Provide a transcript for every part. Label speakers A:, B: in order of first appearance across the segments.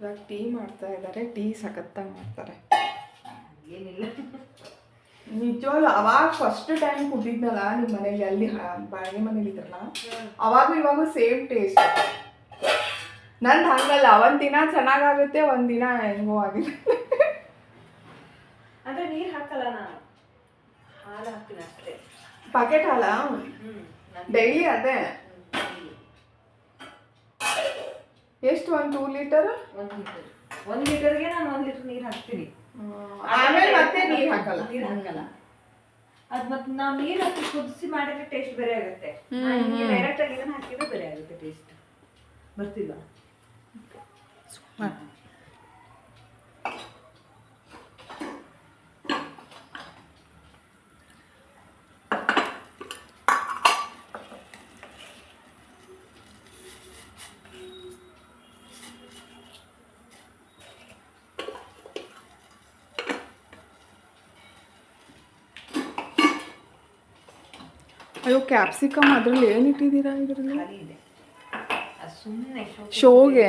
A: ಇವಾಗ ಟೀ ಮಾಡ್ತಾ ಇದ್ದಾರೆ ಟೀ ಸಖತ್ತಾಗಿ ಮಾಡ್ತಾರೆ.
B: ಏನಿಲ್ಲ.
A: ನಿಜವಾಗ್ಲೂ ಅವಾಗ ಫಸ್ಟ್ ಟೈಮ್ ಕುಟ್ಟಿದ್ನಲ್ಲ ನಿಮ್ಮ ಮನೇಲಿ ಅಲ್ಲಿ ಬಾಡಿಗೆ ಮನೇಲಿ ಇದ್ರಲ್ಲ ಅವಾಗೂ ಇವಾಗ ಸೇಮ್ ಟೇಸ್ಟ್ ನಂದು ಹಂಗಲ್ಲ ಒಂದ್ ದಿನ ಚೆನ್ನಾಗಾಗುತ್ತೆ ಒಂದ್ ದಿನ ಹೆಂಗೋ ಆಗಿಲ್ಲ.
B: ಅಂದ್ರೆ ನೀರ್ ಹಾಕಲ್ಲ ನಾನು ಹಾಲು ಹಾಕ್ತೀನಿ ಅಷ್ಟೇ.
A: ಪಾಕೆಟ್ ಹಾಲ? ಡೈಲಿ ಅದೇ. ಎಷ್ಟು ಒಂದು ಟೂ ಲೀಟರ್
B: ಒಂದು ಲೀಟರ್ ಒಂದು ಲೀಟರ್ಗೆ ನಾನು ಒಂದು ಲೀಟರ್ ನೀರು ಹಾಕ್ತೀನಿ.
A: ಆಮೇಲೆ ಮತ್ತೆ ನೀರು ಹಾಕಲ್ಲ.
B: ನೀರು ಹಾಕಲ್ಲ ಅದ್ ಮತ್ತೆ ನಾವು ನೀರು ಹಾಕಿ ಕುದಿಸಿ ಮಾಡಿದ್ರೆ ಟೇಸ್ಟ್ ಬೇರೆ ಆಗುತ್ತೆ. ಡೈರೆಕ್ಟ್ ಆಗಿ ಇದನ್ನ ಹಾಕಿದ್ರೆ ಬೇರೆ ಆಗುತ್ತೆ ಟೇಸ್ಟ್ ಬರ್ತಿಲ್ಲ
A: ಅಯ್ಯೋ ಕ್ಯಾಪ್ಸಿಕಮ್ ಅದ್ರಲ್ಲಿ ಏನು ಇಟ್ಟಿದ್ದೀರಾ ಇದ್ರಲ್ಲಿ?
B: ಇದೆ. ಸುಮ್ಮನೆ
A: ಶೋಗೆ?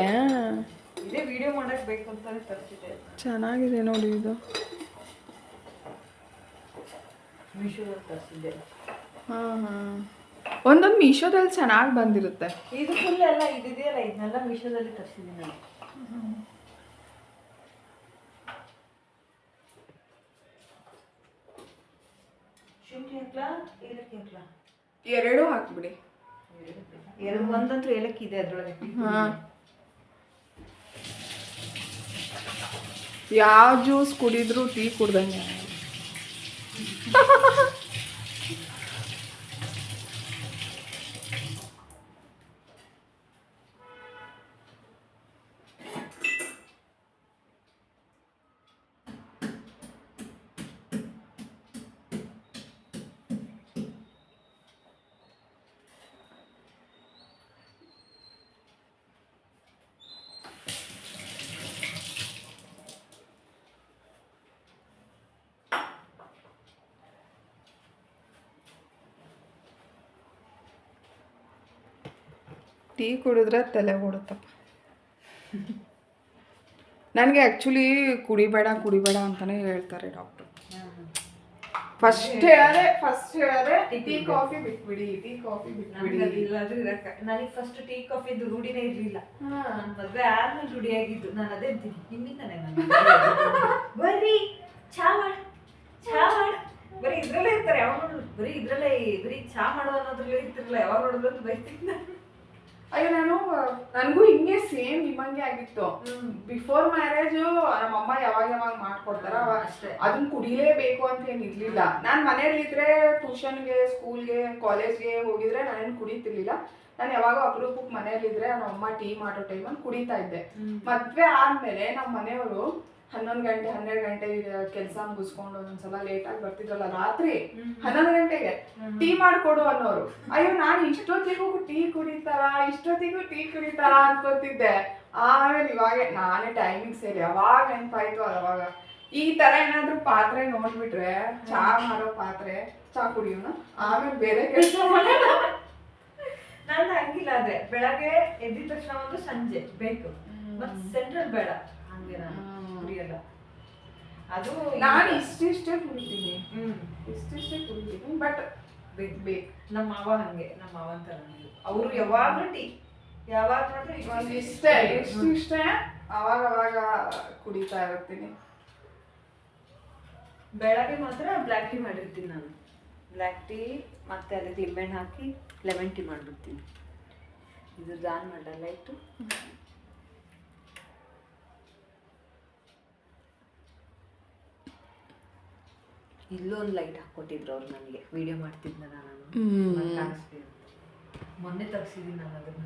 B: ಇದೇ ವಿಡಿಯೋ ಮಾಡಕ್ ಬೇಕು ಅಂತಾನೆ ತರಿಸಿದೆ
A: ಚೆನ್ನಾಗಿದೆ ನೋಡಿ ಇದು.
B: ಮೀಶೋದಲ್ಲಿ ತರಿಸಿದ್ದೆ.
A: ಹಾಂ ಹಾಂ. ಒಂದೊಂದು ಮೀಶೋದಲ್ಲಿ ಚೆನ್ನಾಗಿ ಬಂದಿರುತ್ತೆ.
B: ಇದು ಫುಲ್ ಎಲ್ಲ ಇದಿದೆಯಲ್ಲ ಇದನ್ನೆಲ್ಲ ಮೀಶೋದಲ್ಲಿ ತರಿಸಿದ್ದೀನಿ ನಾನು. ಶುಂಠಿ ಹಾಕ್ಲಾ ಏಲಕ್ಕಿ ಹಾಕ್ಲಾ?
A: ಎರಡೂ ಹಾಕ್ಬಿಡಿ.
B: ಎರಡು ಒಂದಂತೂ ಏಲಕ್ಕಿ ಇದೆ ಅದ್ರೊಳಗೆ.
A: ಹಾಂ. ಯಾವ ಜ್ಯೂಸ್ ಕುಡಿದ್ರು ಟೀ ಕುಡ್ದಂಗೆ. ಟೀ ಕುಡಿದ್ರೆ ತಲೆ ಓಡುತ್ತಪ್ಪ ನನಗೆ ಆ್ಯಕ್ಚುಲಿ ಕುಡಿಬೇಡ ಕುಡಿಬೇಡ ಅಂತಲೇ ಹೇಳ್ತಾರೆ ಡಾಕ್ಟ್ರು ಫಸ್ಟ್ ಹೇಳದೆ ಫಸ್ಟ್ ಹೇಳದೆ ಟೀ ಕಾಫಿ ಬಿಟ್ಬಿಡಿ ಟೀ ಕಾಫಿ ಬಿಟ್ಬಿಡಿ.
B: ನನಗೆ ಫಸ್ಟ್ ಟೀ ಕಾಫಿದು ರೂಢಿನೇ ಇರ್ಲಿಲ್ಲ. ನನ್ನ ಮದುವೆ ಆದ್ಮೇಲೆ ರೂಢಿಯಾಗಿದ್ದು ನಾನು ಅದೇ ನಿಮ್ಮಿಂದಾನೆ ನಾನು ಬರ್ರಿ ಚಾ ಮಾಡ ಚಾ ಮಾಡ ಬರೀ ಇದ್ರಲ್ಲೇ ಇರ್ತಾರೆ ಯಾವಾಗ ನೋಡಿದ್ರು ಬರೀ ಇದ್ರಲ್ಲೇ ಬರೀ ಚಾ ಮಾಡೋ ಅನ್ನೋದ್ರಲ್ಲೇ ಇರ್ತಿರಲ್ಲ ಯಾವಾಗ ನೋಡಿದ್ರು ಅಂತ ಬೈತೀನಿ ನಾನು
A: ಅಯ್ಯೋ ನಾನು ನನಗೂ ಹಿಂಗೆ ಸೇಮ್ ನಿಮ್ಮಂಗೆ ಆಗಿತ್ತು. ಬಿಫೋರ್ ಮ್ಯಾರೇಜು ನಮ್ಮಮ್ಮ ಯಾವಾಗ ಯಾವಾಗ ಮಾಡ್ಕೊಡ್ತಾರ
B: ಅಷ್ಟೇ.
A: ಅದನ್ನ ಕುಡಿಲೇಬೇಕು ಅಂತ ಏನು ಇರ್ಲಿಲ್ಲ. ನಾನ್ ಮನೇಲಿದ್ರೆ ಟ್ಯೂಷನ್ಗೆ ಸ್ಕೂಲ್ಗೆ ಕಾಲೇಜ್ಗೆ ಹೋಗಿದ್ರೆ ನಾನೇನು ಕುಡಿತಿರ್ಲಿಲ್ಲ. ನಾನು ಯಾವಾಗ ಅಪರೂಪಕ್ಕೆ ಮನೇಲಿದ್ರೆ ನಮ್ಮ ಅಮ್ಮ ಟೀ ಮಾಡೋ ಟೈಮಲ್ಲಿ ಕುಡಿತಾ ಇದ್ದೆ. ಮದ್ವೆ ಆದ್ಮೇಲೆ ನಮ್ಮ ಮನೆಯವರು ಹನ್ನೊಂದು ಗಂಟೆ ಹನ್ನೆರಡು ಗಂಟೆ ಕೆಲಸ ಮುಗಿಸ್ಕೊಂಡು ಒಂದೊಂದ್ಸಲ ಲೇಟ್ ಆಗಿ ಬರ್ತಿದ್ರಲ್ಲ ರಾತ್ರಿ ಹನ್ನೊಂದು ಗಂಟೆಗೆ ಟೀ ಮಾಡ್ಕೊಡು ಅನ್ನೋರು. ಅಯ್ಯೋ ನಾನು ಇಷ್ಟೊತ್ತಿಗೂ ಟೀ ಕುಡಿತಾರ ಇಷ್ಟೊತ್ತಿಗೂ ಟೀ ಕುಡಿತಾರ ಅನ್ಕೋತಿದ್ದೆ. ಆಮೇಲೆ ಇವಾಗ ನಾನೇ ಟೈಮಿಂಗ್ ಸೇರಿ ಅವಾಗ ನೆನಪಾಯ್ತು ಅವಾಗ. ಈ ತರ ಏನಾದ್ರು ಪಾತ್ರೆ ನೋಡ್ಬಿಟ್ರೆ ಚಾ ಮಾಡೋ ಪಾತ್ರೆ ಚಾ ಕುಡಿಯೋಣ ಆಮೇಲೆ ಬೇರೆ ಕೆಲಸ ಮಾಡೋಣ.
B: ನಾನು ಹಂಗಿಲ್ಲ ಆದ್ರೆ ಬೆಳಗ್ಗೆ ಎದ್ದಿದ ತಕ್ಷಣ ಒಂದು ಸಂಜೆ ಬೇಕು. ಮತ್ ಸೆಂಟ್ರಲ್ ಬೇಡ ಹಂಗೆ ನಾನು. ಕುಡಿಯಲ್ಲ ಅದು
A: ನಾನು ಇಷ್ಟಿಷ್ಟೇ ಕುಡಿತೀನಿ.
B: ಹ್ಮ್.
A: ಇಷ್ಟಿಷ್ಟೇ ಕುಡಿತೀನಿ. ಬಟ್ ಬೇಕು ಬೇಕು
B: ನಮ್ಮ ಮಾವ ಹಂಗೆ ನಮ್ಮ ಮಾವ ಅಂತಾರ ಅವರು ಯಾವಾಗಲೂ ಟೀ ಯಾವಾಗ ನೋಡ್ರಿ
A: ಒಂದು ಇಷ್ಟೇ ಇಷ್ಟು ಇಷ್ಟ. ಅವಾಗ ಅವಾಗ ಕುಡಿತಾ ಇರ್ತೀನಿ.
B: ಬೆಳಗ್ಗೆ ಮಾತ್ರ ಬ್ಲ್ಯಾಕ್ ಟೀ ಮಾಡಿರ್ತೀನಿ ನಾನು. ಬ್ಲ್ಯಾಕ್ ಟೀ ಮತ್ತೆ ಅದಕ್ಕೆ ಲಿಂಬೆಹಣ್ಣು ಹಾಕಿ ಲೆಮನ್ ಟೀ ಮಾಡಿಬಿಡ್ತೀನಿ. ಇದು ಜಾನ್ ಮಾಡಲ್ಲ ಇಟ್ಟು ಇಲ್ಲೊಂದು ಲೈಟ್ ಹಾಕೊಟ್ಟಿದ್ರು ಅವ್ರು ನನಗೆ. ವಿಡಿಯೋ ಮಾಡ್ತಿದ್ನಲ್ಲ ನಾನು. ಮೊನ್ನೆ ತಗ್ಸಿದ್ದೀನಿ ನಾನು ಅದನ್ನ.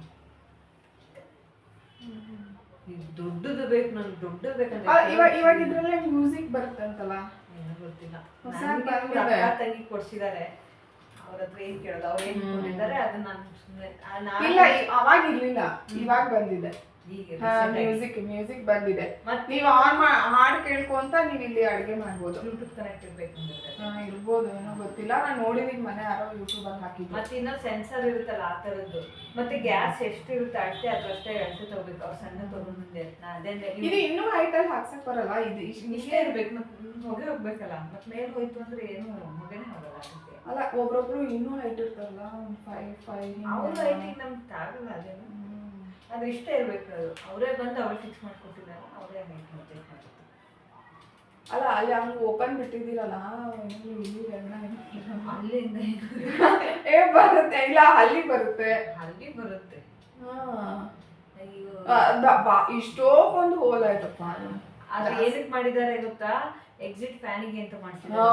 B: ಇದು ದೊಡ್ಡದು ಬೇಕು ನನಗೆ ದೊಡ್ಡದು ಬೇಕಂದ್ರೆ
A: ಇವಾಗ ಇವಾಗ ಇದ್ರಲ್ಲೇ ಮ್ಯೂಸಿಕ್ ಬರುತ್ತಂತಲ್ಲ?
B: ಏನೋ ಗೊತ್ತಿಲ್ಲ. ಅಕ್ಕ ತಂಗಿ ಕೊಡ್ಸಿದ್ದಾರೆ ಅವ್ರ ಹತ್ರ ಏನ್ ಕೇಳೋದು? ಅವ್ರು ಏನ್ ಕೊಟ್ಟಿದ್ದಾರೆ ಅದನ್ನ ನಾನು ಸುಮ್ಮನೆ
A: ಇಲ್ಲ ಅವಾಗ ಇರ್ಲಿಲ್ಲ ಇವಾಗ ಬಂದಿದೆ. ಮ್ಯೂಸಿಕ್ ಮ್ಯೂಸಿಕ್ ಬಂದಿದೆ.
B: ಮತ್ತೆ
A: ನೀವು ಆನ್ ಮಾಡಿ ಹಾಡು ಕೇಳ್ಕೊಂತ ನೀವು ಇಲ್ಲಿ ಅಡುಗೆ ಮಾಡ್ಬೋದು.
B: ಯೂಟ್ಯೂಬ್ ಕನೆಕ್ಟ್ ಇರ್ಬೇಕು
A: ಇರ್ಬೋದು ಏನೋ ಗೊತ್ತಿಲ್ಲ. ನಾನು ನೋಡಿದೀನಿ ಮನೆ ಯಾರೋ ಯೂಟ್ಯೂಬ್ ಅಲ್ಲಿ ಹಾಕಿ
B: ಮತ್ತೆ ಇನ್ನೊಂದು ಸೆನ್ಸರ್ ಇರುತ್ತಲ್ಲ ಆ ತರದ್ದು. ಮತ್ತೆ ಗ್ಯಾಸ್ ಎಷ್ಟು ಇರುತ್ತೆ ಅಷ್ಟೇ ಅದಷ್ಟೇ ಅಳತೆ ತಗೋಬೇಕು. ಅವ್ರು ಸಣ್ಣ ತಗೊಂಡ್ ಮುಂದೆ ಅದೇ
A: ಇದು ಇನ್ನೂ ಹೈಟ್ ಅಲ್ಲಿ ಹಾಕ್ಸಕ್ ಬರಲ್ಲ. ಇದು ಇಷ್ಟ್-
B: ಇರ್ಬೇಕು. ಮತ್ತೆ ಹೊಗೆ ಹೋಗ್ಬೇಕಲ್ಲ. ಮತ್ತೆ ಮೇಲೆ ಹೋಯ್ತು ಅಂದ್ರೆ ಏನು ಹೊಗೆನೇ ಹೋಗಲ್ಲ
A: ಅಲ್ಲ ಒಬ್ರೊಬ್ರು ಇನ್ನೂ ಹೈಟ್ ಇರ್ತಾರಲ್ಲ ಫೈವ್ ಫೈವ್
B: ಅವ್ರ ಹೈಟಿಗೆ ನಮ್ಗೆ ತಾಗಲ್ಲ ಅದೇನು. ಅದು ಇಷ್ಟೇ ಇರ್ಬೇಕು ಅದು. ಅವರೇ ಬಂದು ಅವ್ರು ಫಿಕ್ಸ್ ಮಾಡ್ಕೊಟ್ಟಿದ್ದಾರೆ. ಅವರೇ ಮೇಂಟೈನ್ ಮತ್ತೆ
A: ಅಲ್ಲ ಅಲ್ಲಿ ಹಂಗೆ ಓಪನ್ ಬಿಟ್ಟಿದ್ದೀರಲ್ಲ
B: ಅಲ್ಲಿಂದ
A: ಏ ಬರುತ್ತೆ. ಇಲ್ಲ ಅಲ್ಲಿ ಬರುತ್ತೆ.
B: ಅಲ್ಲಿ ಬರುತ್ತೆ.
A: ಇಷ್ಟೋ ಒಂದು ಹೋಲ್ ಆಯ್ತಪ್ಪ.
B: ಅದು ಏನಕ್ಕೆ ಮಾಡಿದ್ದಾರೆ ಗೊತ್ತಾ? ಎಕ್ಸಿಟ್ ಫ್ಯಾನಿಗೆ ಅಂತ
A: ಓ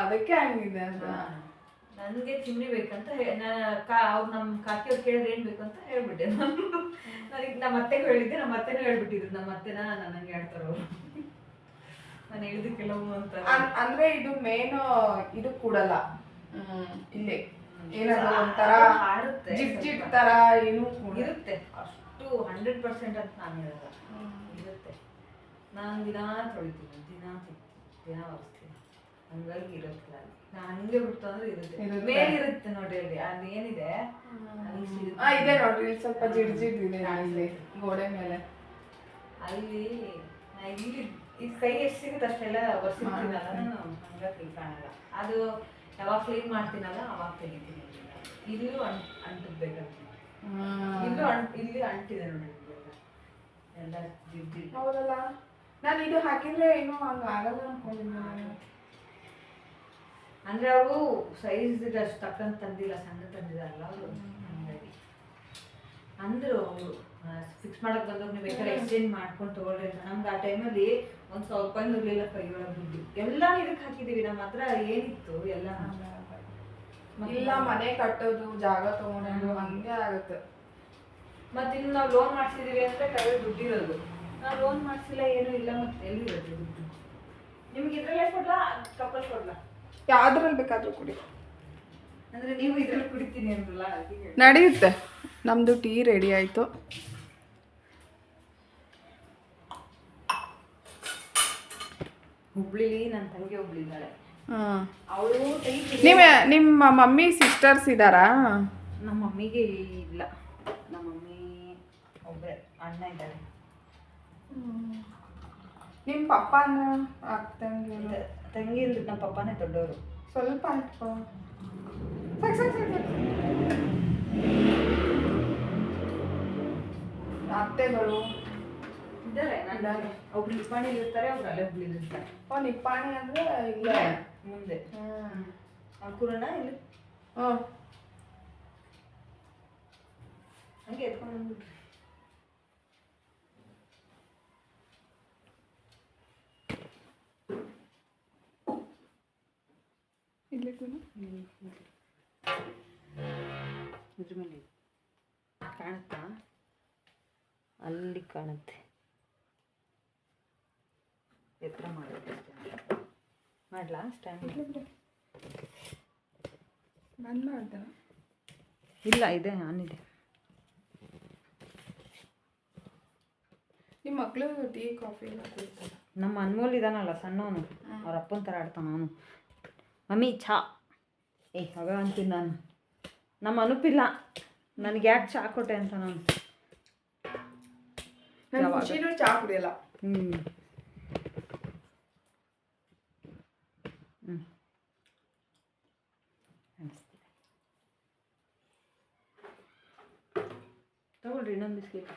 A: ಅದಕ್ಕೆ ಹಂಗಿದೆ ಅಂತ.
B: ನನಗೆ ಚಿಮ್ನಿ ಬೇಕಂತ ಕಾ- ಅವ್ರು ನಮ್ಮ ಕಾಕಿಯವ್ರು ಕೇಳಿದ್ರೆ ಏನು ಬೇಕು ಅಂತ ಹೇಳ್ಬಿಟ್ಟೆ ನಾನು. ನನಗೆ ನಮ್ಮ ಅತ್ತೆಗೆ ಹೇಳಿದ್ದೆ ನಮ್ಮ ಅತ್ತೆನೂ ಹೇಳ್ಬಿಟ್ಟಿದ್ರು ನಮ್ಮ ಅತ್ತೆನ ನನಗೆ ಹೇಳ್ತಾರೋ ಅವರು ನಾನು ಹೇಳಿದ ಕೆಲವು ಅಂತ.
A: ಅಂದ್ರೆ ಇದು ಮೇನ್ ಇದು ಕೂಡಲ್ಲ. ಇಲ್ಲೇ ಇಲ್ಲಿ. ಏನದು ಒಂಥರ ಜಿಪ್ ಜಿಪ್. ತರ ಏನು
B: ಇರುತ್ತೆ. ಅಷ್ಟು ಹಂಡ್ರೆಡ್ ಪರ್ಸೆಂಟ್ ಅಂತ ನಾನು ಹೇಳಲ್ಲ. ಇರುತ್ತೆ. ನಾನು ದಿನಾ ತೊಳಿತೀನಿ ದಿನಾ ತಿಂತೀನಿ ದಿನ ಒರೆಸ್ತೀನಿ ಹಂಗಾಗಿ ಇರುತ್ತಲ್ಲ ಅಲ್ಲಿ. ನಾನು ಹಂಗೆ ಬಿಡ್ತು ಅಂದ್ರೆ ಇರುತ್ತೆ.
A: ಇರುತ್ತೆ.
B: ಮೇಲಿರುತ್ತೆ ನೋಡಿ ಅಲ್ಲಿ. ಅದು ಏನಿದೆ?
A: ಆ ಇದೆ ನೋಡ್ರಿ ಇಲ್ಲಿ ಸ್ವಲ್ಪ ಜಿಡ್ ಜಿಡ್ ಇದೆ ಇಲ್ಲಿ ಗೋಡೆ ಮೇಲೆ.
B: ಅಲ್ಲಿ ನಾ ಇಲ್ಲಿ ಈ ಕೈ ಎಷ್ಟು ಸಿಗುತ್ತೆ ಅಷ್ಟೆಲ್ಲ ಒರೆಸಿರ್ತೀನಲ್ಲ ನಾನು ಹಂಗಾಗಿ ಕಾಣಲ್ಲ. ಅದು ಯಾವಾಗ ಕ್ಲೀನ್ ಮಾಡ್ತೀನಲ್ಲ ಅವಾಗ ತೆಗಿತೀನಿ. ಇಲ್ಲೂ ಅಂಟ್ ಅಂಟಿಸ್ಬೇಕಂತ ಇಲ್ಲೂ ಅಂಟ್ ಇಲ್ಲಿ ಅಂಟಿದೆ ನೋಡಿ. ಎಲ್ಲ. ಜಿಡ್ ಜಿಡ್.
A: ಹೌದಲ್ಲ? ನಾನು ಇದು ಹಾಕಿದ್ರೆ ಏನು ಹಂಗ ಆಗಲ್ಲ ಅನ್ಕೊಂಡಿದ್ದೀನಿ.
B: ಅಂದ್ರೆ ಅವರು ಸೈಜ್ ಅಷ್ಟು ತಕ್ಕಂತ ತಂದಿಲ್ಲ ಸಣ್ಣ ತಂದಿದಾರಲ್ಲ ಅವರು. ಹಂಗಾಗಿ. ಅಂದ್ರು ಅವರು ಫಿಕ್ಸ್ ಮಾಡಕ್ ಬಂದಾಗ ನೀವು ಬೇಕಾದ್ರೆ ಎಕ್ಸ್ಚೇಂಜ್ ಮಾಡ್ಕೊಂಡು ತಗೊಳ್ರಿ ಅಂತ. ನಮ್ಗೆ ಆ ಟೈಮಲ್ಲಿ ಒಂದ್ ಸಾವಿರ ರೂಪಾಯಿ ಇರ್ಲಿಲ್ಲ ಕೈಯೊಳಗೆ ದುಡ್ಡು. ಎಲ್ಲ ಇದಕ್ಕೆ ಹಾಕಿದೀವಿ ನಮ್ಮ ಹತ್ರ ಏನಿತ್ತು ಎಲ್ಲ
A: ಇಲ್ಲ ಮನೆ ಕಟ್ಟೋದು ಜಾಗ ತಗೊಂಡು ಹಂಗೆ ಆಗುತ್ತೆ.
B: ಮತ್ತೆ ಇನ್ನು ನಾವು ಲೋನ್ ಮಾಡ್ಸಿದೀವಿ ಅಂದ್ರೆ ಕೈಯಲ್ಲಿ ದುಡ್ಡಿರೋದು. ನಾವು ಲೋನ್ ಮಾಡ್ಸಿಲ್ಲ ಏನೂ ಇಲ್ಲ ಮತ್ತೆ ಎಲ್ಲಿರೋದು ದುಡ್ಡು? ನಿಮ್ಗೆ ಇದ್ರಲ್ಲೇ ಕೊಡ್ಲಾ ಕಪ್ಪಲ್ ಕೊಡ್ಲಾ?
A: ಯಾವ್ದ್ರಲ್ಲಿ ಬೇಕಾದ್ರೂ ಕುಡಿ.
B: ಅಂದ್ರೆ ನೀವು ಇದ್ರಲ್ಲಿ ಕುಡಿತೀನಿ ಅಂದ್ರಲ್ಲ
A: ನಡೆಯುತ್ತೆ. ನಮ್ದು ಟೀ ರೆಡಿ ಆಯ್ತು.
B: ಹುಬ್ಳಿಲಿ ನನ್ನ ತಂಗಿ ಒಬ್ಳಿದ್ದಾಳೆ.
A: ಹ್ಮ್
B: ಅವಳು
A: ನಿಮ್ಮ ನಿಮ್ಮ ಮಮ್ಮಿ ಸಿಸ್ಟರ್ಸ್ ಇದ್ದಾರಾ?
B: ನಮ್ಮ ಮಮ್ಮಿಗೆ ಇಲ್ಲ. ನಮ್ಮ ಮಮ್ಮಿ ಒಬ್ಬರೇ ಅಣ್ಣ ಇದ್ದಾರೆ.
A: ನಿಮ್ಮ ಪಪ್ಪನ ಅಕ್ಕ
B: ತಂಗಿ ಇಲ್ರಿ ನಮ್ಮ ಪಪ್ಪನೇ ದೊಡ್ಡವರು.
A: ಸ್ವಲ್ಪ ಇಟ್ಕೊ. ಸಾಕ್ ಸಾಕ್ ಸಾಕ್ ಸಾಕ್. ಅತ್ತೆಗಳು.
B: ಇದ್ದಾರೆ ನನ್ನ ಒಬ್ರು ನಿಪ್ಪಾಣಿಲಿ ಇರ್ತಾರೆ ಒಬ್ರು ಅಲ್ಲೇ ಹುಬ್ಳಿಲಿ ಇರ್ತಾರೆ
A: ಓ ನಿಪ್ಪಾಣಿ ಅಂದ್ರೆ ಇಲ್ಲೇ
B: ಮುಂದೆ.
A: ಹಾಂ.
B: ಕುರೋಣ ಇಲ್ಲಿ?
A: ಹ್ಮ್
B: ಹಂಗೆ ಎತ್ಕೊಂಡು ಬಂದ್ಬಿಟ್ರಿ
A: ಇಲ್ಲಿ ಕೂನು.
B: ಇದ್ರ ಮೇಲೆ ಕಾಣುತ್ತಾ? ಅಲ್ಲಿ ಕಾಣುತ್ತೆ. ಎತ್ತರ ಮಾಡೋದು ಮಾಡ್ಲಾ ಸ್ಟ್ಯಾಂಡ್
A: ನಾನು ಮಾಡ್ದೆ.
B: ಇಲ್ಲ ಇದೆ ನಾನಿದೆ
A: ನಿಮ್ಮ ಮಕ್ಕಳು ಟೀ ಕಾಫಿ ಎಲ್ಲ ಕುಡಿತಾರೆ?
B: ನಮ್ಮ ಅನ್ಮೋಲ್ ಇದಾನಲ್ಲ ಸಣ್ಣವನು. ಅವ್ರ ಅಪ್ಪನ ಥರ ಆಡ್ತಾನ ಅವನು. ಮಮ್ಮಿ ಚಾ. ಏ ಅವ ಅಂತೀನಿ ನಾನು. ನಮ್ಮ ಅನುಪಿಲ್ಲ. ನನಗೆ ಯಾಕೆ ಚಾ ಕೊಟ್ಟೆ ಅಂತ ನಾನು?
A: ಖುಷಿನೂ ಚಾ ಕುಡಿಯಲ್ಲ.
B: ಹ್ಞೂ ಹ್ಞೂ ತಗೊಳ್ರಿ ಇನ್ನೊಂದು ಬಿಸ್ಕೆಟ್.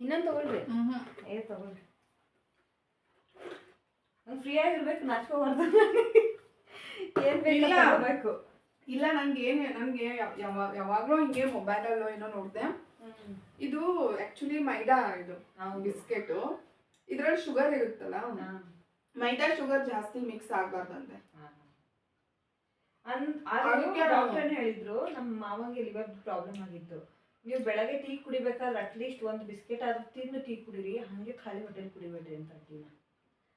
B: ಇನ್ನೊಂದು ತಗೊಳ್ರಿ. ಏ ತಗೊಳ್ರಿ. ನಾನು ಫ್ರೀ ಆಗಿರ್ಬೇಕು ನಾಚ್ಕೋಬಾರ್ದು. ಏನು
A: ಇಲ್ಲ.
B: ಬೇಕು ತಗೋಬೇಕು
A: ಇಲ್ಲ ನಂಗೆ ಏನು ನನಗೆ ಯಾವಾಗ ಯಾವಾಗಲೂ ಹಿಂಗೆ ಮೊಬೈಲಲ್ಲೋ ಏನೋ ನೋಡಿದೆ. ಇದು ಆಕ್ಚುಲಿ ಮೈದಾ ಇದು
B: ಬಿಸ್ಕೆಟ್
A: ಬಿಸ್ಕೆಟು. ಇದ್ರಲ್ಲಿ ಶುಗರ್ ಇರುತ್ತಲ್ಲ? ಮೈದಾ ಶುಗರ್ ಜಾಸ್ತಿ ಮಿಕ್ಸ್ ಆಗ್ಬಾರ್ದಂತೆ. ಅದಕ್ಕೆ ನಾವು-
B: ಡಾಕ್ಟರ್ ಹೇಳಿದ್ರು ನಮ್ಮ ಮಾವಂಗೆ ಲಿವರ್ ಪ್ರಾಬ್ಲಮ್ ಆಗಿತ್ತು. ನೀವು ಬೆಳಗ್ಗೆ ಟೀ ಕುಡಿಬೇಕಾದ್ರೆ ಅಟ್ಲೀಸ್ಟ್ ಒಂದು ಬಿಸ್ಕೆಟ್ ಆದ್ರೂ ತಿಂದು ಟೀ ಕುಡಿರಿ ಹಂಗೆ ಖಾಲಿ ಹೊಟ್ಟೆಲಿ ಕುಡಿಬೇಡ್ರಿ ಅಂತ ಟೀನ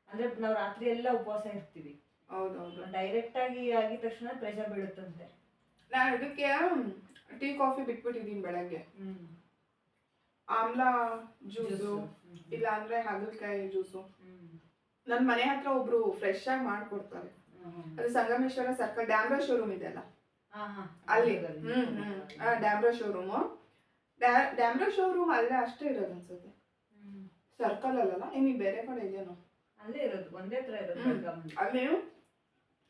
B: ಅಂದ್ರೆ ನಾವು ರಾತ್ರಿ ಎಲ್ಲ ಉಪವಾಸ ಇರ್ತೀವಿ.
A: ಹೌದೌದು.
B: ಡೈರೆಕ್ಟ್ ಆಗಿ ಆಗಿದ ತಕ್ಷಣ ಪ್ರೆಷರ್ ಬೀಳುತ್ತಂತೆ.
A: ನಾನು ಅದಕ್ಕೆ ಟೀ ಕಾಫಿ ಬಿಟ್ಬಿಟ್ಟಿದ್ದೀನಿ ಬೆಳಗ್ಗೆ. ಆಮ್ಲಾ ಜ್ಯೂಸು. ಇಲ್ಲ ಅಂದ್ರೆ ಹಾಗಲಕಾಯಿ ಜ್ಯೂಸು. ನನ್ನ ಮನೆ ಹತ್ರ ಒಬ್ರು ಫ್ರೆಶ್ ಆಗಿ ಮಾಡ್ಕೊಡ್ತಾರೆ. ಅದು ಸಂಗಮೇಶ್ವರ ಸರ್ಕಲ್ ಡ್ಯಾಮ್ರಾ ಶೋರೂಮ್ ಇದೆ ಅಲ್ಲ. ಅಲ್ಲಿ. ಹ್ಮ್ ಹ್ಮ್. ಡ್ಯಾಮ್ರಾ ಶೋರೂಮು ಡ್ಯಾಮ್ರಾ ಶೋರೂಮ್ ಅಲ್ಲೇ ಅಷ್ಟೇ ಇರೋದು ಅನ್ಸುತ್ತೆ. ಸರ್ಕಲ್ ಅಲ್ಲಲ್ಲ? ನಿಮಗೆ ಬೇರೆ ಕಡೆ ಇದೆಯೇನೋ?
B: ಅಲ್ಲೇ ಇರೋದು ಒಂದೇ ತರ ಇರೋದು.
A: ಅಲ್ಲಿ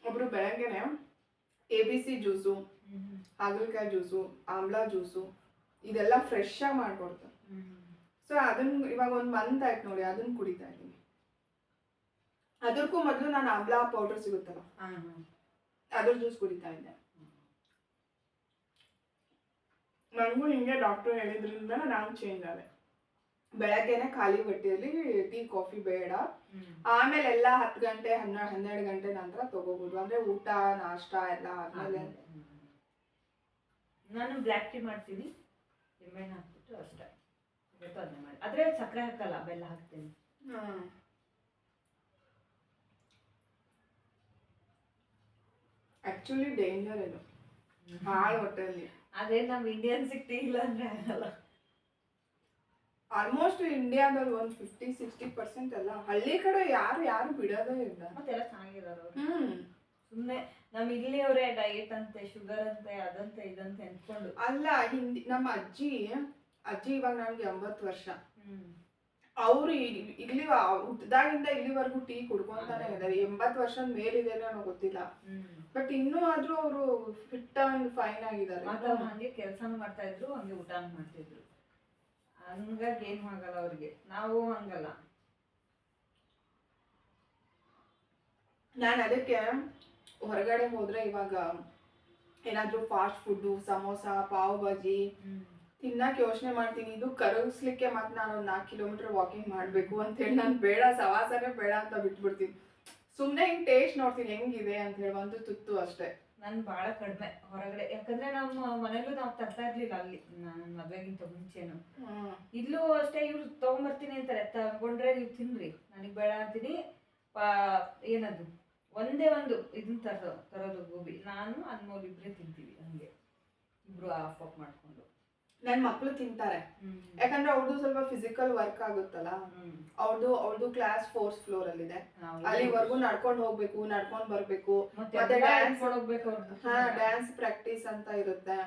A: ಒಬ್ರು ಬೆಳಗ್ಗೆನೆ ಎ ಬಿ ಸಿ ಜ್ಯೂಸು ಹಾಗಲ್ಕಾಯಿ ಜ್ಯೂಸು ಆಮ್ಲ ಜ್ಯೂಸು ಇದೆಲ್ಲ ಫ್ರೆಶ್ ಆಗಿ ಮಾಡ್ಕೊಡ್ತಾರೆ ಸೊ ಅದನ್ನ ಇವಾಗ ಒಂದು ಮಂತ್ ಆಯ್ತು ನೋಡಿ ಅದನ್ನ ಕುಡಿತಾ ಇದ್ದೀನಿ. ಅದಕ್ಕೂ ಮೊದಲು ನಾನು ಆಮ್ಲ ಪೌಡರ್ ಸಿಗುತ್ತಲ್ಲ. ಅದ್ರ ಜ್ಯೂಸ್ ಕುಡಿತಾ ಇದ್ದೆ. ನನಗೂ ಹಿಂಗೆ ಡಾಕ್ಟರ್ ಹೇಳಿದ್ರಿಂದ ನಾನು ಚೇಂಜ್ ಆದೆ. ಬೆಳಗ್ಗೆನೆ ಖಾಲಿ ಹೊಟ್ಟೆಯಲ್ಲಿ ಟೀ ಕಾಫಿ ಬೇಡ. ಆಮೇಲೆ ಎಲ್ಲ ಹತ್ತು ಗಂಟೆ ಹನ್ನೆರಡು ಹನ್ನೆರಡು ಗಂಟೆ ನಂತರ ತಗೋಬಹುದು ಅಂದ್ರೆ ಊಟ ನಾಷ್ಟ ಎಲ್ಲ ಆದ್ಮೇಲೆ.
B: ನಾನು ಬ್ಲ್ಯಾಕ್ ಟೀ ಮಾಡ್ತೀನಿ. ಎಮ್ಮೆಣ್ಣೆ ಹಾಕ್ಬಿಟ್ಟು ಅಷ್ಟೇ. ಅದನ್ನೇ ಮಾಡಿ. ಆದ್ರೆ ಸಕ್ಕರೆ ಹಾಕಲ್ಲ ಬೆಲ್ಲ ಹಾಕ್ತೀನಿ.
A: ಆಕ್ಚುಲಿ ಡೇಂಜರ್ ಇದು. ಹಾಳು ಹೊಟ್ಟೆಯಲ್ಲಿ
B: ಅದೇ ನಮ್ಮ ಇಂಡಿಯನ್ಸಿಗೆ ಟೀ ಇಲ್ಲ ಅಂದ್ರೆ ಆಗಲ್ಲ.
A: ಆಲ್ಮೋಸ್ಟ್ ಇಂಡಿಯಾದಲ್ಲಿ ಒಂದು ಫಿಫ್ಟಿ ಸಿಕ್ಸ್ಟಿ ಪರ್ಸೆಂಟ್ ಅಲ್ಲ ಹಳ್ಳಿ ಕಡೆ ಯಾರು ಯಾರು ಬಿಡೋದೇ ಇಲ್ಲ.
B: ಮತ್ತೆಲ್ಲ ಚೆನ್ನಾಗಿರೋರು ಅವ್ರು.
A: ಹ್ಮ್.
B: ಸುಮ್ಮನೆ ನಮ್ಮ ಇಲ್ಲಿಯವರೇ ಡಯಟ್ ಅಂತೆ ಶುಗರ್ ಅಂತೆ ಅದಂತೆ ಇದಂತೆ ಅನ್ಕೊಂಡು.
A: ಅಲ್ಲ ಹಿಂದಿ ನಮ್ಮ ಅಜ್ಜಿ ಅಜ್ಜಿ ಇವಾಗ ನಮ್ಗೆ ಎಂಬತ್ತು ವರ್ಷ. ಅವರು ಇಲ್ಲಿ ಹುಟ್ಟದಾಗಿಂದ ಇಲ್ಲಿವರೆಗೂ ಟೀ ಕುಡ್ಕೊಂತಾನೆ ಇದ್ದಾರೆ ಎಂಬತ್ತು ವರ್ಷದ ಮೇಲಿದೆ ನನಗೆ ಗೊತ್ತಿಲ್ಲ. ಬಟ್ ಇನ್ನೂ ಆದ್ರೂ ಅವರು ಫಿಟ್ ಅಂಡ್ ಫೈನ್ ಆಗಿದ್ದಾರೆ.
B: ಕೆಲಸನೂ ಮಾಡ್ತಾ ಇದ್ರು ಹಂಗೆ ಊಟನೂ ಮಾಡ್ತಿದ್ರು. ಹಂಗಾಗಿ ಏನು ಆಗಲ್ಲ ಅವ್ರಿಗೆ. ನಾವು ಹಂಗಲ್ಲ.
A: ನಾನು ಅದಕ್ಕೆ ಹೊರಗಡೆ ಹೋದ್ರೆ ಇವಾಗ ಏನಾದರೂ ಫಾಸ್ಟ್ ಫುಡ್ ಸಮೋಸ, ಪಾವ್ ಭಾಜಿ ತಿನ್ನಕ್ ಯೋಚನೆ ಮಾಡ್ತೀನಿ. ಇದು ಕರಗಿಸ್ಲಿಕ್ಕೆ ಮತ್ತೆ ನಾನು ಒಂದು ನಾಲ್ಕು ಕಿಲೋಮೀಟರ್ ವಾಕಿಂಗ್ ಮಾಡಬೇಕು ಅಂತೇಳಿ ನಾನು ಬೇಡ, ಸವಾಸನೆ ಬೇಡ ಅಂತ ಬಿಟ್ಬಿಡ್ತೀನಿ. ಸುಮ್ಮನೆ ಹಿಂಗೆ ಟೇಸ್ಟ್ ನೋಡ್ತೀನಿ, ಹೆಂಗಿದೆ ಅಂತ ಹೇಳಿ, ಒಂದು ತುತ್ತು ಅಷ್ಟೇ.
B: ನನ್ ಬಹಳ ಕಡಿಮೆ ಹೊರಗಡೆ. ಯಾಕಂದ್ರೆ ನಮ್ಮ ಮನೇಲೂ ನಾವು ತರ್ತಾ ಇರ್ಲಿಲ್ಲ ಅಲ್ಲಿ. ನನ್ನ ಮದ್ವೆಗಿಂತ ಮುಂಚೆನು. ಇಲ್ಲೂ ಅಷ್ಟೇ ಇವ್ರು ತಗೊಂಬರ್ತೀನಿ ಅಂತಾರೆ. ತಗೊಂಡ್ರೆ ನೀವು ತಿನ್ರಿ. ನನಗೆ ಬೇಡ ಅಂತೀನಿ. ಪಾ ಏನದು? ಒಂದೇ ಒಂದು ಇದನ್ನ ತರೋದು ತರೋದು ಗೋಬಿ. ನಾನು ಅನ್ಮೋಲ್ ಇಬ್ರೇ ತಿಂತೀವಿ ಹಂಗೆ. ಇಬ್ರು ಆಫ್ ಆಫ್ ಮಾಡ್ಕೊಂಡು.
A: ನನ್ ಮಕ್ಳು ತಿಂತಾರೆ. ಯಾಕಂದ್ರೆ ಅವ್ರದ್ದು ಸ್ವಲ್ಪ ಫಿಸಿಕಲ್ ವರ್ಕ್ ಆಗುತ್ತಲ್ಲ. ಅವ್ರದ್ದು ಅವ್ರದ್ದು ಕ್ಲಾಸ್ ಫೋರ್ತ್ ಫ್ಲೋರ್ ಅಲ್ಲಿ ಇದೆ ಅಲ್ಲಿವರೆಗೂ ನಡ್ಕೊಂಡು ಹೋಗ್ಬೇಕು ನಡ್ಕೊಂಡ್ ಬರ್ಬೇಕು.
B: ಮತ್ತೆ ಡ್ಯಾನ್ಸ್.
A: ಹಾ ಡ್ಯಾನ್ಸ್ ಪ್ರಾಕ್ಟೀಸ್ ಅಂತ ಇರುತ್ತೆ.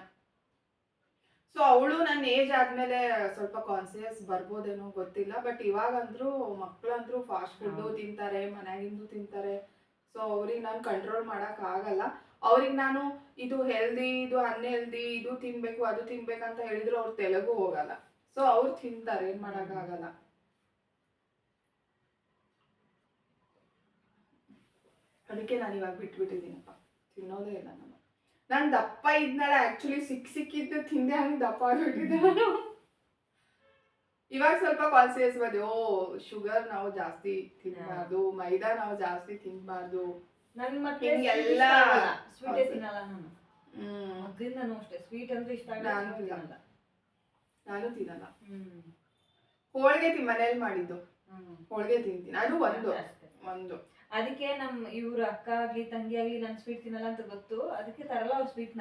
A: ಸೊ ಅವಳು ನನ್ನ ಏಜ್ ಆದ್ಮೇಲೆ ಸ್ವಲ್ಪ ಕಾನ್ಸಿಯಸ್ ಬರ್ಬೋದೇನೋ ಗೊತ್ತಿಲ್ಲ ಬಟ್ ಇವಾಗಂದ್ರೂ ಮಕ್ಳಂದ್ರೂ ಫಾಸ್ಟ್ ಫುಡ್ ತಿಂತಾರೆ ಮನ್ಯಾಗಿಂದು ತಿಂತಾರೆ. ಸೊ ಅವ್ರಿಗೆ ನಾನು ಕಂಟ್ರೋಲ್ ಮಾಡಕ್ ಆಗಲ್ಲ. ಅವ್ರಿಗೆ ನಾನು ಇದು ಹೆಲ್ದಿ ಇದು ಅನ್ಹೆಲ್ದಿ ಇದು ತಿನ್ಬೇಕು ಅದು ತಿನ್ಬೇಕು ಅಂತ ಹೇಳಿದ್ರು ಅವ್ರು ತೆಲುಗು ಹೋಗಲ್ಲ. ಸೊ ಅವ್ರು ತಿಂತಾರೆ ಏನ್ ಆಗಲ್ಲ. ಅದಕ್ಕೆ ನಾನು ಇವಾಗ ಬಿಟ್ಬಿಟ್ಟಿದ್ದೀನಪ್ಪ. ತಿನ್ನೋದೇ ಇಲ್ಲ ನಾನು. ನಾನು ದಪ್ಪ ಇದ್ನಲ್ಲ ಆಕ್ಚುಲಿ ಸಿಕ್ ಸಿಕ್ಕಿದ್ದು ತಿಂದೆ ಹಂಗೆ ದಪ್ಪ ಆಗಿಬಿಟ್ಟಿದ್ದೆ ನಾನು. ಇವಾಗ ಸ್ವಲ್ಪ ಕಾನ್ಸಿಯಸ್ ಬಂದೆ. ಓ ಶುಗರ್ ನಾವು ಜಾಸ್ತಿ ತಿನ್ನಬಾರ್ದು ಮೈದಾ ನಾವು ಜಾಸ್ತಿ ತಿನ್ಬಾರ್ದು.
B: ನನ್ ಮತ್ತೆ
A: ಹಿಂಗೆಲ್ಲ
B: ಸ್ವೀಟೇ. ತಿನ್ನಲ್ಲ ನಾನು.
A: ಹ್ಮ್.
B: ಮೊದ್ಲಿಂದನೂ ಅಷ್ಟೇ. ಸ್ವೀಟ್ ಅಂದ್ರೆ ಇಷ್ಟ ಆಗಲ್ಲ
A: ನಾನು
B: ತಿನ್ನಲ್ಲ.
A: ನಾನು ತಿನ್ನಲ್ಲ.
B: ಹ್ಮ್.
A: ಹೋಳಿಗೆ ತಿ ಮನೇಲಿ ಮಾಡಿದ್ದು.
B: ಹ್ಮ್.
A: ಹೋಳಿಗೆ ತಿಂತೀನಿ. ಅದು ಒಂದು.
B: ಅಷ್ಟೇ.
A: ಒಂದು.
B: ಅದಕ್ಕೆ ನಮ್ ಇವ್ರ ಅಕ್ಕ ಆಗ್ಲಿ ತಂಗಿ ಆಗ್ಲಿ ನನ್ ಸ್ವೀಟ್ ತಿನ್ನಲ್ಲ ಅಂತ ಗೊತ್ತು. ಅದಕ್ಕೆ ತರಲ್ಲ ಅವ್ರ ಸ್ವೀಟ್ನ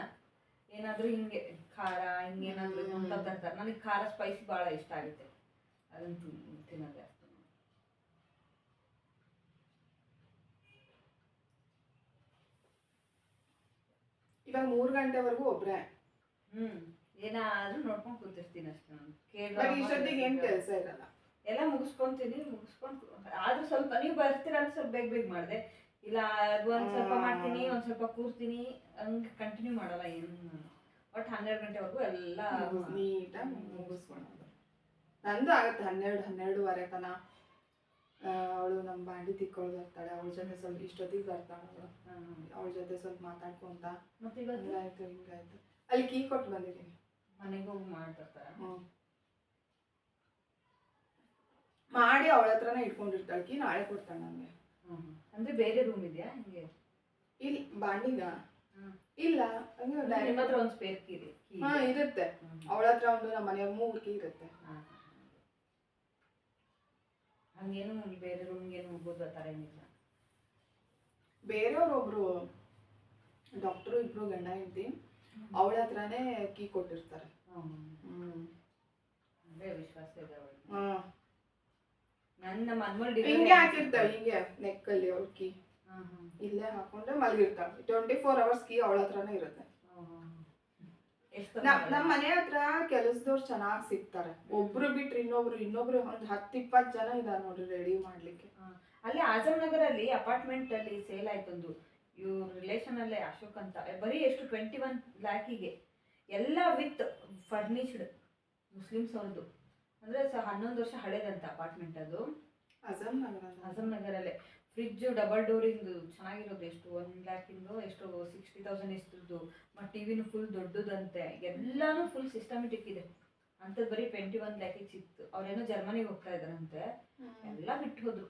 B: ಏನಾದ್ರೂ ಹಿಂಗೆ ಖಾರ ಹಿಂಗೇನಾದ್ರೂ. ಅಂತ ತರ್ತಾರೆ. ನನಗೆ ಖಾರ ಸ್ಪೈಸಿ ಬಹಳ ಇಷ್ಟ ಆಗುತ್ತೆ. ಅದನ್ನ ತಿನ್- ತಿನ್ನೋದು ಜಾಸ್ತಿ
A: ಇವಾಗ ಮೂರ್ ಗಂಟೆವರೆಗೂ ಒಬ್ರೆ.
B: ಹ್ಮ್. ಏನಾದ್ರೂ ನೋಡ್ಕೊಂಡ್ ಕೂತಿರ್ತೀನಿ ಅಷ್ಟೇ ನಾನು.
A: ಬಟ್ ಇಷ್ಟೊತ್ತಿಗೆ ಏನ್ ಕೆಲಸ ಇರಲ್ಲ.
B: ಎಲ್ಲ ಮುಗಿಸ್ಕೊಂತೀನಿ ಮುಗಿಸ್ಕೊಂಡು ಆದ್ರೂ ಸ್ವಲ್ಪ ನೀವು ಬರ್ತೀರ ಅಂತ ಸ್ವಲ್ಪ ಬೇಗ ಬೇಗ ಮಾಡಿದೆ. ಇಲ್ಲ ಅದು ಒಂದ್ ಸ್ವಲ್ಪ ಮಾಡ್ತೀನಿ ಒಂದ್ ಸ್ವಲ್ಪ ಕೂರ್ತೀನಿ ಹಂಗೆ ಕಂಟಿನ್ಯೂ ಮಾಡಲ್ಲ ಏನು ಬಟ್ ಒಟ್ಟು ಹನ್ನೆರಡು ಗಂಟೆವರೆಗೂ ಎಲ್ಲ
A: ನೀಟಾಗಿ ಮುಗಿಸ್ಕೊಳೋದು. ನಂದು ಆಗತ್ತೆ ಹನ್ನೆರಡು ಹನ್ನೆರಡುವರೆ ತನ ಅವಳು ನಮ್ಮ ಬಾಂಡಿ ತಿಕ್ಕೊಳ್ಳೋದು ಬರ್ತಾಳೆ ಅವಳ ಜೊತೆ ಸ್ವಲ್ಪ ಇಷ್ಟೊತ್ತಿಗೆ ಬರ್ತಾಳೆ ಅವಳು. ಅವಳ ಜೊತೆ ಸ್ವಲ್ಪ ಮಾತಾಡ್ಕೊಂತ
B: ಮತ್ತೆ
A: ಹಿಂಗಾಯ್ತು ಹಿಂಗಾಯ್ತು. ಅಲ್ಲಿ ಕೀ ಕೊಟ್ಟು ಬಂದಿದ್ದೀನಿ.
B: ಮನೆಗೆ ಹೋಗಿ
A: ಮಾಡಿರ್ತಾರೆ ಮಾಡಿ ಅವಳ ಹತ್ರನೇ ಇಟ್ಕೊಂಡಿರ್ತಾಳೆ. ಕೀ ನಾಳೆ ಕೊಡ್ತಾಳೆ ನನಗೆ.
B: ಅಂದ್ರೆ ಬೇರೆ ರೂಮ್ ಇದೆಯಾ? ಹಿಂಗೆ?
A: ಇಲ್ಲಿ ಬಾಂಡಿಗ? ಇಲ್ಲ ಹಂಗೆ
B: ನಿಮ್ಮ ಹತ್ರ ಒಂದು ಸ್ಪೇರ್ ಕೀ ಇದೆ.
A: ಹಾ ಇರುತ್ತೆ. ಅವಳ ಹತ್ರ ಒಂದು ನಮ್ಮ ಮನೆಯ ಮೂರು ಕೀ ಇರುತ್ತೆ.
B: ಹಂಗೇನು ಬೇರೆ ರೂಮ್ಗೇನು ಹೋಗ್ಬೋದು ಆ ಥರ ಏನಿಲ್ಲ.
A: ಬೇರೆಯವ್ರೊಬ್ರು ಡಾಕ್ಟ್ರು ಇಬ್ರು ಗಂಡ ಹೆಂಡತಿ ಅವಳ ಹತ್ರನೇ ಕೀ ಕೊಟ್ಟಿರ್ತಾರೆ.
B: ಅಂದ್ರೆ ವಿಶ್ವಾಸ ಇದೆ ಅವಳಿಗೆ. ನನ್ನ ಅನ್ಮೋಲ್
A: ಹಿಂಗೆ ಹಾಕಿರ್ತಾಳೆ ಹಿಂಗೆ ನೆಕ್ಕಲ್ಲಿ ಅವ್ಳ ಕೀ. ಇಲ್ಲೇ ಹಾಕೊಂಡ್ರೆ ಮಲಗಿರ್ತಾಳೆ. ಟ್ವೆಂಟಿ ಫೋರ್ ಅವರ್ಸ್ ಕೀ ಅವಳ ಹತ್ರನೇ ಇರುತ್ತೆ. ನಮ್ ನಮ್ ಮನೆ ಹತ್ರ ಕೆಲಸದವ್ರು ಚೆನ್ನಾಗಿ ಸಿಗ್ತಾರೆ. ಒಬ್ರು ಬಿಟ್ರೆ ಇನ್ನೊಬ್ರು ಇನ್ನೊಬ್ರು ಒಂದ್ ಹತ್ತು ಇಪ್ಪತ್ತು ಜನ ಇದಾರೆ ನೋಡ್ರಿ ರೆಡಿ ಮಾಡ್ಲಿಕ್ಕೆ.
B: ಅಲ್ಲಿ ಆಜಮ್ ನಗರಲ್ಲಿ ಅಪಾರ್ಟ್ಮೆಂಟ್ ಅಲ್ಲಿ ಸೇಲ್ ಆಯ್ತೊಂದು ಇವ್ರ ರಿಲೇಷನ್ ಅಲ್ಲೇ ಅಶೋಕ್ ಅಂತ. ಬರೀ ಎಷ್ಟು? ಟ್ವೆಂಟಿ ಒನ್ ಲ್ಯಾಕಿಗೆ ಎಲ್ಲ ವಿತ್ ಫರ್ನಿಶ್ಡ್ ಮುಸ್ಲಿಮ್ಸ್ ಅವ್ರದ್ದು ಅಂದ್ರೆ ಹನ್ನೊಂದು ವರ್ಷ ಹಳೇದಂತ ಅಪಾರ್ಟ್ಮೆಂಟ್ ಅದು.
A: ಅಜಮ್ ನಗರ
B: ಆಜಮ್ ನಗರಲ್ಲೇ ಫ್ರಿಜ್ ಡಬಲ್ ಡೋರಿಂದು ಚೆನ್ನಾಗಿರೋದು. ಎಷ್ಟು ಒನ್ ಲ್ಯಾಕಿಂದು ಎಷ್ಟು ಸಿಕ್ಸ್ಟಿ ತೌಸಂಡ್ ಎಷ್ಟದ್ದು. ಮತ್ತು ಟಿವಿನೂ ಫುಲ್ ದೊಡ್ಡದಂತೆ. ಎಲ್ಲಾನು ಫುಲ್ ಸಿಸ್ಟಮೆಟಿಕ್ ಇದೆ. ಅಂಥದ್ದು ಬರೀ ಟ್ವೆಂಟಿ ಒನ್ ಲ್ಯಾಕಿಗೆ ಸಿಕ್ತು. ಅವ್ರೇನೋ ಜರ್ಮನಿಗೆ ಹೋಗ್ತಾ ಇದ್ದಾರಂತೆ. ಎಲ್ಲ ಬಿಟ್ಟು ಹೋದ್ರು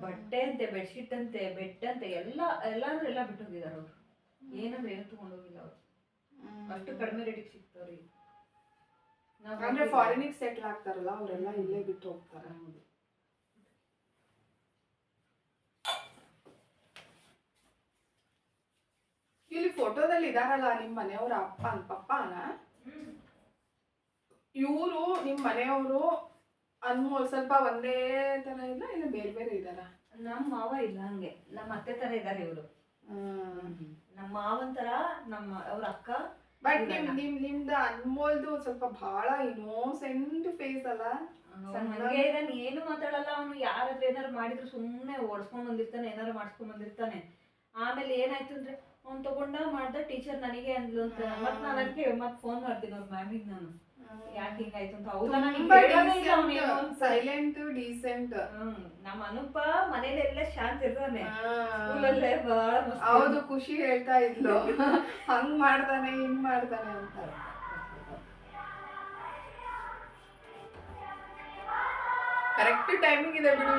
B: ಬಟ್ಟೆ ಅಂತೆ ಬೆಡ್ಶೀಟ್ ಅಂತೆ ಬೆಡ್ ಅಂತೆ ಎಲ್ಲ ಎಲ್ಲ ಅಂದ್ರೆ ಎಲ್ಲ ಬಿಟ್ಟು ಹೋಗಿದ್ದಾರೆ ಅವ್ರು ಏನಂದ್ರೆ ಏನು ತಗೊಂಡೋಗಿಲ್ಲ ಅವ್ರು. ಅಷ್ಟು ಕಡಿಮೆ ರೇಟಿಗೆ ಸಿಗ್ತಾವ್ರಿ ನಾವು
A: ಅಂದ್ರೆ ಫಾರಿನಿಗೆ ಸೆಟ್ಲ್ ಆಗ್ತಾರಲ್ಲ ಅವರೆಲ್ಲ ಇಲ್ಲೇ ಬಿಟ್ಟು ಹೋಗ್ತಾರೆ. ಇಲ್ಲಿ ಫೋಟೋದಲ್ಲಿ ಇದಾರಲ್ಲ ನಿಮ್ ಮನೆಯವ್ರ ಅಪ್ಪ ಪಪ್ಪನ? ಇವರು ನಿಮ್ ಮನೆಯವರು ಅನ್ಮೋಲ್ ಸ್ವಲ್ಪ ಒಂದೇ ತರ ಇಲ್ಲ ಇಲ್ಲ ಬೇರೆ ಬೇರೆ ಇದಾರ?
B: ನಮ್ಮ ಮಾವ ಇಲ್ಲ ಹಂಗೆ ನಮ್ಮ ಅತ್ತೆ ತರ ಇದಾರೆ ಇವರು. ನಮ್ಮ ಮಾವನ್ ತರ ನಮ್ಮ ಅವ್ರ ಅಕ್ಕ
A: ಬಟ್ ನಿಮ್ ನಿಮ್ ನಿಮ್ದು ಅನ್ಮೋಲ್ದು ಸ್ವಲ್ಪ ಬಹಳ ಇನ್ನೋಸೆಂಟ್ ಫೇಸ್ ಅಲ್ಲ?
B: ಅವ್ನ್ ಹಂಗೆ ಇದಾನೆ ಏನು ಮಾತಾಡಲ್ಲ ಅವನು ಯಾರಾದ್ರೂ ಏನಾರು ಮಾಡಿದ್ರು ಸುಮ್ಮನೆ ಓಡಿಸ್ಕೊಂಡ್ ಬಂದಿರ್ತಾನೆ ಏನಾರು ಮಾಡಿಸ್ಕೊಂಡ್ ಬಂದಿರ್ತಾನೆ. ಆಮೇಲೆ ಏನಾಯ್ತು ಅಂದ್ರೆ ಅವ್ನ್ ತಗೊಂಡ ಮಾಡ್ದ ಟೀಚರ್ ನನಗೆ ಅಂದ್ಲು ಅಂತ. ಮತ್ ನಾನು ಅದಕ್ಕೆ ಮತ್ ಫೋನ್ ಮಾಡ್ತೀನಿ ಅವ್ರ ಮ್ಯಾಮಿಗೆ ನಾನು. ಯಾಕೆ ಹಿಂಗಾಯ್ತು ಅಂತ. ಹೌದಾ?
A: ಸೈಲೆಂಟ್ ಡೀಸೆಂಟ್
B: ನಮ್ಮ ಅನುಪ ಮನೇಲೆಲ್ಲ ಶಾಂತ ಇರ್ತಾನೆ. ಸ್ಕೂಲಲ್ಲೇ ಬಹಳ ಮಸ್ತ್.
A: ಹೌದು ಖುಷಿ ಹೇಳ್ತಾ ಇದ್ಲು. ಹಂಗ್ ಮಾಡ್ತಾನೆ ಹಿಂಗ್ ಮಾಡ್ತಾನೆ ಅಂತ. ಕರೆಕ್ಟ್ ಟೈಮಿಂಗ್ ಇದೆ ಬಿಡು.